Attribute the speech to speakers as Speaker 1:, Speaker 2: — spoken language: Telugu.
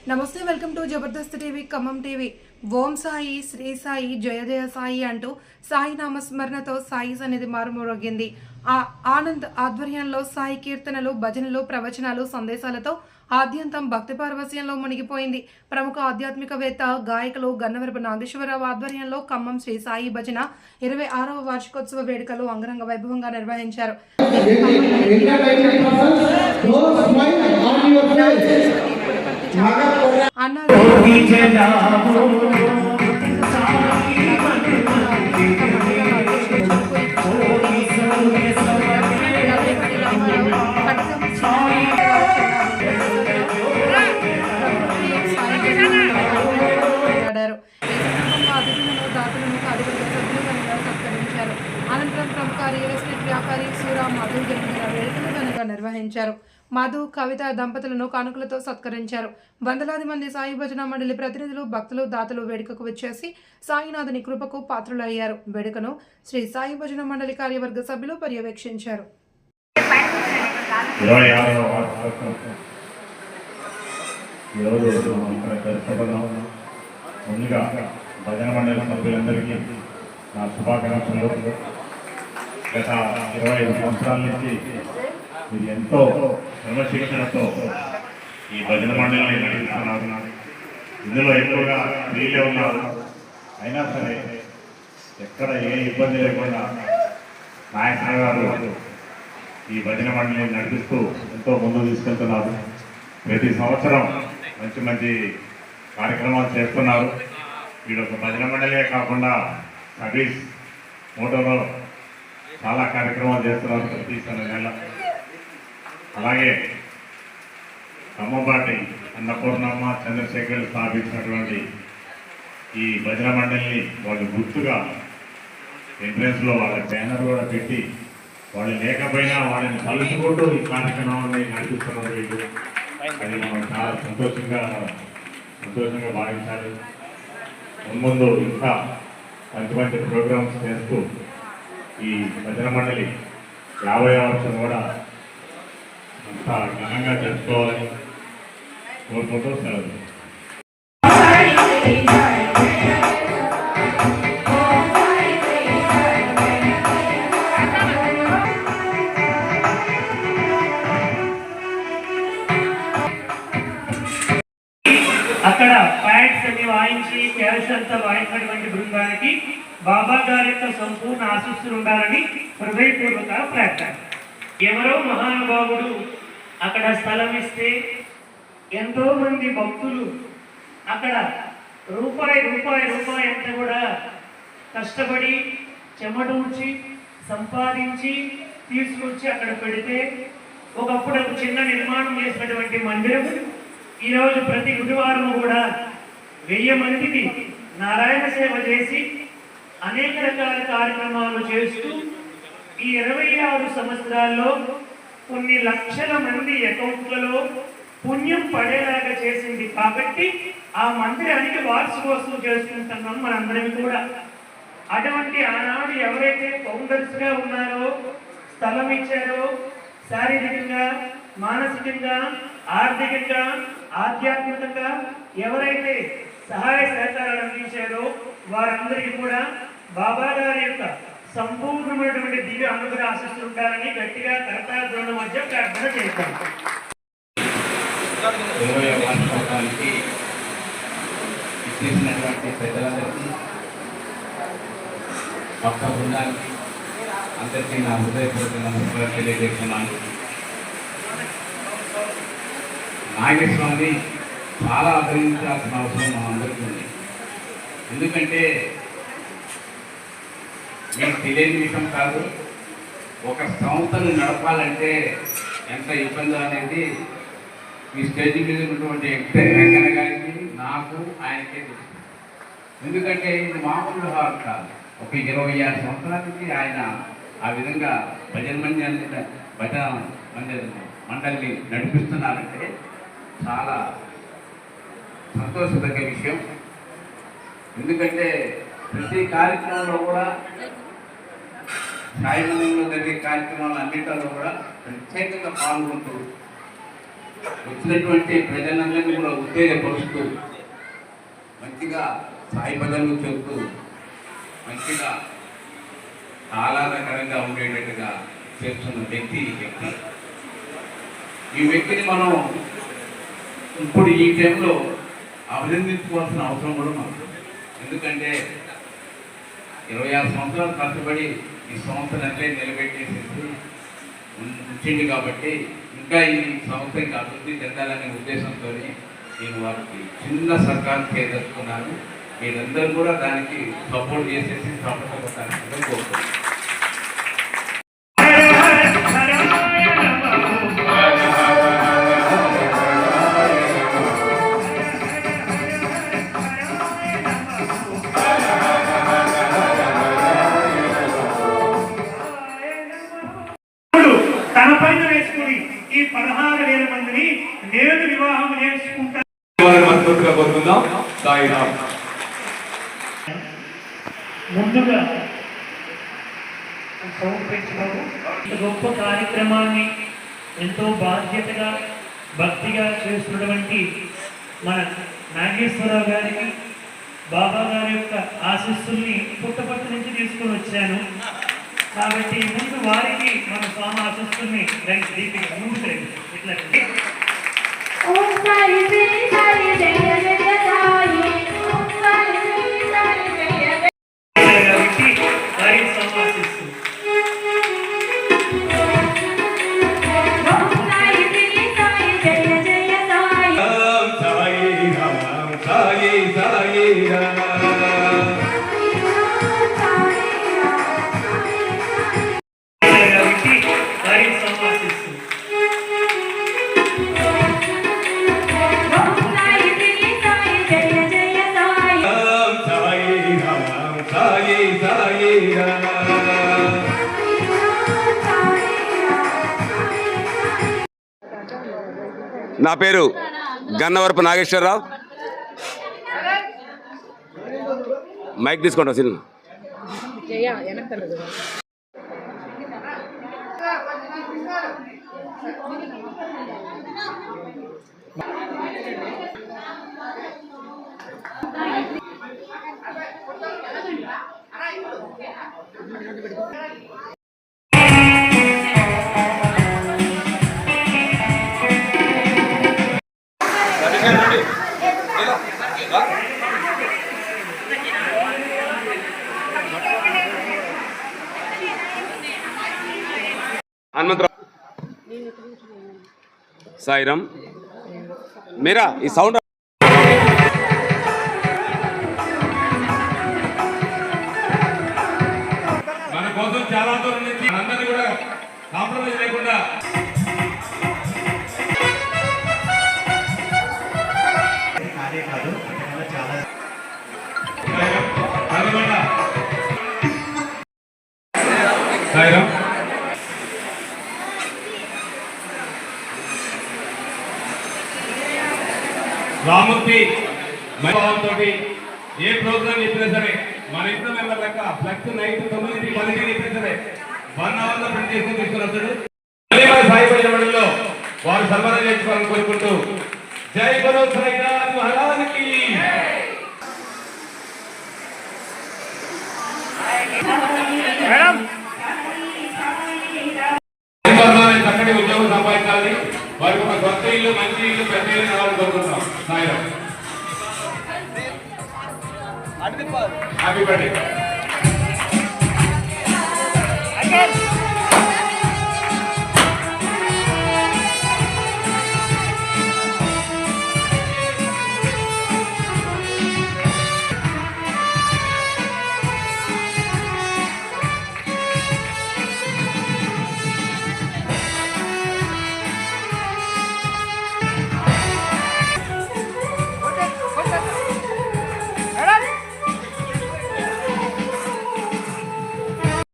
Speaker 1: నమస్తే welcome to Jabardasth TV Khammam TV ఓం సాయి శ్రీ సాయి జయ జయ సాయి అంటూ సాయి నామస్మరణతో సాయి సన్నిధి మారుమోగింది ఆ ఆనంద్ ఆధ్వర్యంలో సాయి కీర్తనలు భజనలు ప్రవచనాలు సందేశాలతో ఆద్యంతం భక్తి పార్వశ్యంలో మునిగిపోయింది ప్రముఖ ఆధ్యాత్మికవేత్త గాయకులు గన్నవరపు నాగేశ్వరరావు ఆధ్వర్యంలో ఖమ్మం శ్రీ సాయి భజన ఇరవై ఆరవ వార్షికోత్సవ వేడుకలు అంగరంగ వైభవంగా నిర్వహించారు అనంతరం ప్రముఖ రియల్ ఎస్టేట్ వ్యాపారి సూరా మధు జరిగిన వేడుకలు ఘనంగా నిర్వహించారు. మధు కవిత దంపతులను కానుకలతో సత్కరించారు. వందలాది మంది సాయి భజన మండలి ప్రతినిధులు భక్తులు దాతలు వేడుకకు వచ్చేసి సాయినాథుని కృపకు పాత్రులయ్యారు. వేడుకను శ్రీ సాయి భజన మండలి కార్యవర్గ సభ్యులు పర్యవేక్షించారు.
Speaker 2: ఈరోజు ముందుగా భజన మండలి సభ్యులందరికీ నా శుభాకాంక్షలు. గత ఇరవై ఐదు సంవత్సరాల నుంచి మీరు ఎంతో క్రమశిక్షణతో ఈ భజన మండలిని నడిపిస్తున్నారు. ఇందులో ఎక్కువగా స్త్రీలే ఉన్నారు. అయినా సరే ఎక్కడ ఏ ఇబ్బంది లేకుండా నాయకుల గారు ఈ భజన మండలిని నడిపిస్తూ ఎంతో ముందుకు తీసుకెళ్తున్నారు. ప్రతి సంవత్సరం మంచి మంచి కార్యక్రమాలు చేస్తున్నారు. వీడు ఒక భజన మండలే కాకుండా సర్వీస్ మోటోలో చాలా కార్యక్రమాలు చేస్తున్నారు ప్రతి నెల అలాగే అమ్మపాటి అన్నపూర్ణమ్మ చంద్రశేఖర్ స్థాపించినటువంటి ఈ భజన మండలిని వాళ్ళు గుర్తుగా ఎంట్రెన్స్లో వాళ్ళ బ్యానర్ కూడా పెట్టి వాళ్ళు లేకపోయినా వాళ్ళని కలుసుకుంటూ ఈ కార్యక్రమాన్ని నడిపిస్తున్నారు వీళ్ళు. అది మనం చాలా సంతోషంగా సంతోషంగా భావించాలి. ముందు ఇంకా మంచి మంచి ప్రోగ్రామ్స్ చేస్తూ ఈ భజన మండలి యాభై వర్షం కూడా అంతా ఘనంగా జరుపుకోవాలని కోరుకుంటూ సెలవు
Speaker 3: అక్కడ ప్యాడ్స్ అన్ని వాయించి క్యాష్ అంతా వాయించినటువంటి బృందానికి బాబా గారి యొక్క సంపూర్ణ ఆశస్సులు ఉండాలని హృదయపూర్వక ప్రార్థన. ఎవరో మహానుభావుడు అక్కడ స్థలం ఇస్తే ఎంతో మంది భక్తులు అక్కడ రూపాయి రూపాయి రూపాయి అంతా కూడా కష్టపడి చెమటూడ్చి సంపాదించి తీసుకొచ్చి అక్కడ పెడితే ఒకప్పుడు ఒక చిన్న నిర్మాణం చేసినటువంటి మందిరం ఈరోజు ప్రతి గురువారం కూడా వెయ్యి మందికి నారాయణ సేవ చేసి అనేక రకాల కార్యక్రమాలు చేస్తూ ఈ ఇరవై ఆరు సంవత్సరాల్లో కొన్ని లక్షల మంది అకౌంట్లలో పుణ్యం పడేలాగా చేసింది. కాబట్టి ఆ మందిరానికి వార్షికోత్సవం చేసుకుంటున్నాం మనందరం కూడా. అటువంటి ఆనాడు ఎవరైతే ఫౌండర్స్గా ఉన్నారో స్థలం ఇచ్చారో శారీరకంగా మానసికంగా ఆర్థికంగా ఆధ్యాత్మికంగా ఎవరైతే సహాయ సహకారాలు అందించారో వారందరికీ కూడా బాబా గారి యొక్క సంపూర్ణమైనటువంటి దివ్య అనుగ్రహ ఆశిస్తూ ఉండాలని గట్టిగా కర్తాధ్రుల మధ్య ప్రార్థన చేస్తాం
Speaker 4: ఇరవై వార్షికోత్సవానికి ఇచ్చేసినటువంటి పెద్దలందరికీ భక్త బృందానికి అందరికీ నా హృదయపూర్వక నమస్కారం తెలియజేస్తున్నాను. నాగేశ్వరాన్ని చాలా అభినందించాల్సిన అవసరం మా అందరికీ ఉంది. ఎందుకంటే మీకు తెలియని విషయం కాదు. ఒక సంస్థను నడపాలంటే ఎంత ఇబ్బంది అనేది ఈ స్టేజ్ మీద ఉన్నటువంటి వెంకన్న గారికి నాకు ఆయనకే తెలుసు. ఎందుకంటే ఇది మామూలు వ్యవహారం కాదు. ఒక ఇరవై ఆరు సంవత్సరాల నుంచి ఆయన ఆ విధంగా భజన మందిరాన్ని భజన మండలి మండలిని నడిపిస్తున్నారంటే చాలా సంతోషదగ్గ విషయం. ఎందుకంటే ప్రతి కార్యక్రమంలో కూడా సాయంత్రంలో జరిగే కార్యక్రమాలు అన్నింటిలో కూడా ప్రత్యేకంగా పాల్గొంటూ వచ్చినటువంటి ప్రజలందరినీ కూడా ఉత్తేజపరుస్తూ మంచిగా సాయి భజనలు చెబుతూ మంచిగా ఆహ్లాదకరంగా ఉండేటట్టుగా చేస్తున్న వ్యక్తి ఈ వ్యక్తి. ఈ వ్యక్తిని మనం ఇప్పుడు ఈ టైంలో అభినందించుకోవాల్సిన అవసరం కూడా మనకు. ఎందుకంటే ఇరవై ఆరు సంవత్సరాలు కష్టపడి ఈ సంవత్సరం అంటే నిలబెట్టేసేసి ఉం- ఉంచింది కాబట్టి ఇంకా ఈ సంవత్సరం అభివృద్ధి చెందాలనే ఉద్దేశంతో నేను వారికి చిన్న సర్కార్ చేదలుచుకున్నాను మీరందరూ కూడా దానికి సపోర్ట్ చేసేసి సపోర్ట్
Speaker 5: అవ్వడానికి కోరుకుంటున్నాను. సాయిరామ్
Speaker 3: ముందుగా సమర్పించడం గొప్ప కార్యక్రమాన్ని ఎంతో బాధ్యతగా భక్తిగా చేస్తున్నటువంటి మన నాగేశ్వరరావు గారికి బాబా గారి యొక్క ఆశీస్సుల్ని పుట్టపట్టు నుంచి తీసుకొని వచ్చాను. కాబట్టి ముందు వారికి మన స్వామి ఆశీస్సుల్ని దీపిక రండి ఇట్లా.
Speaker 6: నా పేరు గన్నవరపు నాగేశ్వరరావు. మైక్ తీసుకుంటా సినిమా. హనుమంతరావు సాయిరామ్. మీరా ఈ సౌండ్
Speaker 5: మన కోసం చాలా దూరం నుంచి అందరినీ కూడా కాంప్రమైజ్ లేకుండా రామూర్తి భావంతో ఏ ప్రోగ్రామ్ చెప్పినా సరే మన ఇంట్లో మెంబర్ లెక్క ఫ్లెక్స్ నైట్ తొమ్మిది పదిహేను చెప్పినా సరే వన్ అవర్లో ప్రింట్ చేసుకుని తీసుకుని వస్తాడు. అదే మన మండలిలో వారు సన్మానం చేసుకోవాలని కోరుకుంటూ జై గురు సాయినాథ్ మహారాజ్కి. పరిపాలన చక్కటి ఉద్యోగం సంపాదించాలని వారికి ఒక కొత్త ఇల్లు మంచి ఇల్లు పెద్ద ఇల్లు కావాలని కోరుకుంటున్నాం. Sairam happy birthday